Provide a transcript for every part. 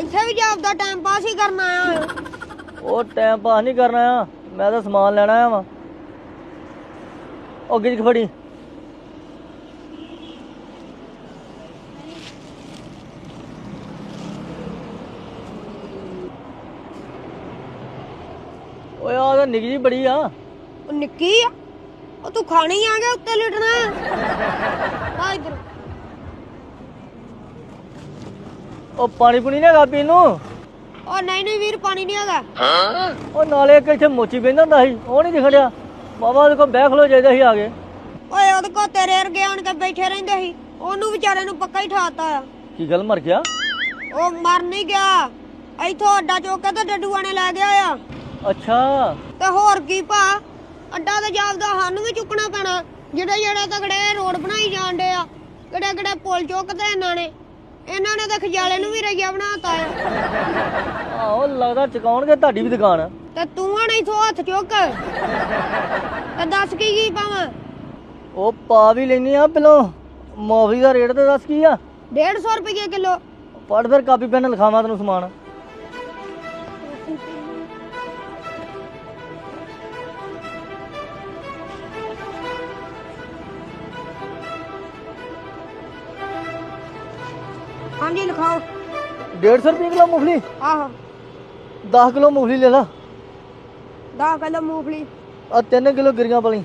ਇੱਥੇ ਵੀ ਜਾਪਦਾ time pass ਹੀ ਕਰਨਾ ਆ। ਉਹ ਟਾਈਮ ਪਾਸ ਨਹੀਂ ਕਰਨਾ ਆ। ਮੈਂ ਤਾਂ ਸਮਾਨ ਲੈਣਾ ਆ ਵਾ। ਉਹ ਗਿੱਜ ਫੜੀ ਓਏ ਆ ਤਾਂ ਨਿੱਕੀ ਜੀ ਬੜੀ ਆ। ਉਹ ਨਿੱਕੀ ਆ। ਉਹ ਤੂੰ ਖਾਣੀ ਆ ਗਿਆ ਉੱਤੇ ਲਟਣਾ ਆ ਇਧਰ ਉਹ ਪਾਣੀ ਪੁਣੀ ਨਾ ਪੀਣ ਨੂੰ? ਉਹ ਨਹੀਂ ਨਹੀਂ ਵੀਰ ਪਾਣੀ ਨਹੀਂ ਹੈਗਾ। ਉਹ ਨਾਲੇ ਇੱਕ ਇੱਥੇ ਮੋਚੀ ਬਹਿੰਦਾ ਹੁੰਦਾ ਸੀ ਉਹ ਨਹੀਂ ਦਿਖਣ ਡਿਆ ਬਾਬਾ ਉਹਦੇ ਕੋਲ ਬਹਿ ਖਲੋ ਜਾਈਦਾ ਸੀ ਆ ਕੇ। ਓਏ ਉਹਦੇ ਕੋ ਤੇਰੇ ਵਰਗੇ ਆਣ ਕੇ ਬੈਠੇ ਰਹਿੰਦੇ ਸੀ। ਉਹਨੂੰ ਵਿਚਾਰੇ ਨੂੰ ਪੱਕਾ ਹੀ ਠਾਤਾ ਆ। ਕੀ ਗੱਲ ਮਰ ਗਿਆ? ਉਹ ਮਰ ਨਹੀਂ ਗਿਆ। ਇੱਥੋਂ ਅੱਡਾ ਚੁੱਕ ਕੇ ਤੇ ਡੱਡੂਆਂ ਨੇ ਲੈ ਗਿਆ ਆ। ਅੱਛਾ। ਤੇ ਹੋਰ ਕੀ ਭਾ? ਅੱਡਾ ਤੇ ਜਾਪਦਾ ਸਾਨੂੰ ਵੀ ਚੁੱਕਣਾ ਪੈਣਾ। ਜਿਹੜੇ ਜਿਹੜੇ ਤਗੜੇ ਰੋਡ ਬਣਾਈ ਜਾਂਦੇ ਆ ਕਿਹੜੇ ਕਿਹੜੇ ਪੁਲ ਚੁੱਕਦੇ ਇਹਨਾਂ ਨੇ। ਇਹਨਾਂ ਨੇ ਤਾਂ ਖਜਾਲੇ ਨੂੰ ਵੀ ਰਈਆ ਬਣਾਤਾ ਆ। ਆਹੋ ਲੱਗਦਾ ਚੁਕਾਉਣਗੇ ਤੁਹਾਡੀ ਵੀ ਦੁਕਾਨ। ਤੇ ਤੂੰ ਹਣ ਇਥੋਂ ਹੱਥ ਚੁੱਕ। ਤੇ ਦੱਸ ਕੀ ਕੀ ਪਾਵਾਂ? ਉਹ ਪਾ ਵੀ ਲੈਣੀ ਆ ਪਹਿਲੋਂ। ਮੌਫੀ ਦਾ ਰੇਟ ਤੇ ਦੱਸ ਕੀ ਆ? 150 ਰੁਪਏ ਕਿਲੋ। ਪੜ ਫਿਰ ਕਾਪੀ ਪੈਨ ਲਿਖਾਵਾਂ ਤੈਨੂੰ ਸਮਾਨ। ਹਾਂਜੀ ਲਿਖਾਓ। 150 ਰੁਪਏ ਕਿਲੋ ਮੂੰਗਫਲੀ? ਆਹੋ। 10 ਕਿਲੋ ਮੂੰਗਫਲੀ ਲੈ ਲਾ। 10 ਕਿਲੋ ਮੂੰਗਫਲੀ। ਆ 3 ਕਿਲੋ ਗਿਰੀਆਂ ਪਾਲੀ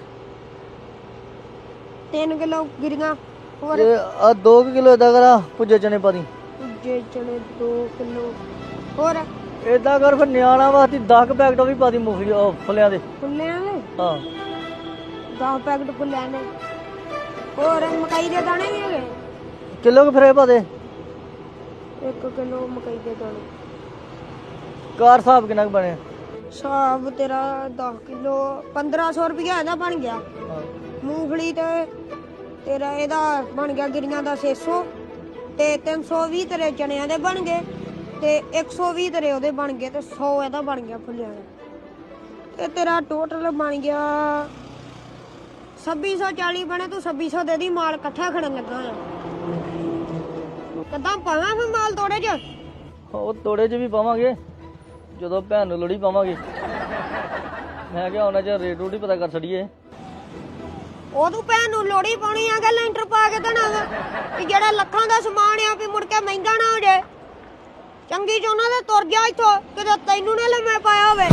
3 ਕਿਲੋ ਗਿਰੀਆਂ ਹੋਰ? ਆ 2 ਕਿਲੋ ਇਦਾਂ ਕਰਾ ਪੁੱਜੇ ਚਨੇ ਪਾ ਦੀ। ਜੇ ਚਣੇ 2 ਕਿਲੋ ਹੋਰ? ਇਦਾਂ ਕਰ ਫਿਰ ਨਿਆਣਾ ਵਾਸਤੇ 10 ਪੈਕਟ ਉਹ ਵੀ ਪਾ ਦੀ ਮੂੰਗਫਲੀ ਉਹ ਫੁੱਲਿਆਂ ਦੇ। ਫੁੱਲਿਆਂ ਦੇ? ਹਾਂ। 10 ਪੈਕਟ ਫੁੱਲਿਆਂ ਦੇ। ਹੋਰ ਮਕਾਈ ਦੇ ਦਾਣੇ ਵੀ ਹੈਗੇ? ਕਿਲੋ ਕੁ ਫਿਰ ਪਾ ਦੇ। 1 ਕਿਲੋ ਮਕਾਈ ਦੇ ਦਾਣੇ। ਕਾਰ ਹਿਸਾਬ ਕਿੰਨਾ ਕੁ ਬਣਿਆ? ਸਾਬ ਤੇਰਾ 10 ਕਿਲੋ 1500 ਰੁਪਇਆ ਇਹਦਾ ਬਣ ਗਿਆ। ਮੂੰਗਫਲੀ ਤੇ ਤੇਰਾ ਇਹਦਾ ਬਣ ਗਿਆ ਗਿਰੀਆਂ ਦਾ 600 ਤੇ 320 ਤੇਰੇ ਚਣਿਆਂ ਦੇ ਬਣ ਗਏ ਤੇ 120 ਤੇਰੇ ਉਹਦੇ ਬਣ ਗਏ ਤੇ 100 ਇਹਦਾ ਬਣ ਗਿਆ ਫੁੱਲਿਆਂ ਦਾ। ਤੇ ਤੇਰਾ ਟੋਟਲ ਬਣ ਗਿਆ 2640 ਬਣੇ ਤੂੰ 2600 ਦੇ ਦੀ ਮਾਲ ਇਕੱਠਾ ਖੜਨ ਲੱਗਾ ਆ। ਕਦਾਂ ਪਾਵਾਂ ਫਿਰ ਮਾਲ ਤੋੜੇ ਚ? ਉਹ ਤੋੜੇ 'ਚ ਵੀ ਪਾਵਾਂਗੇ ਜਦੋਂ ਭੈਣ ਨੂੰ ਲੋੜੀ ਪਾਵਾਂਗੇ। ਮੈਂ ਕਿਹਾ ਉਹਨਾਂ ਚ ਰੇਟ ਰੂਟ ਹੀ ਪਤਾ ਕਰ ਛੜੀਏ ਉਹ ਤੂੰ ਭੈਣ ਨੂੰ ਲੋੜੀ ਪਾਉਣੀ ਆ ਗਾ ਲੈਂਟਰ ਪਾ ਕੇ ਦੇਣਾ ਵਾ? ਕਿ ਜਿਹੜਾ ਲੱਖਾਂ ਦਾ ਸਮਾਨ ਆ ਵੀ ਮੁੜ ਕੇ ਮਹਿੰਗਾ ਨਾ ਹੋ ਜਾਏ। ਚੰਗੀ ਚ ਉਹਨਾਂ ਦੇ ਤੁਰ ਗਿਆ ਇੱਥੋਂ ਕਿਤੇ ਤੈਨੂੰ ਨਾ ਲੰਮੇ ਪਾਇਆ ਹੋਵੇ।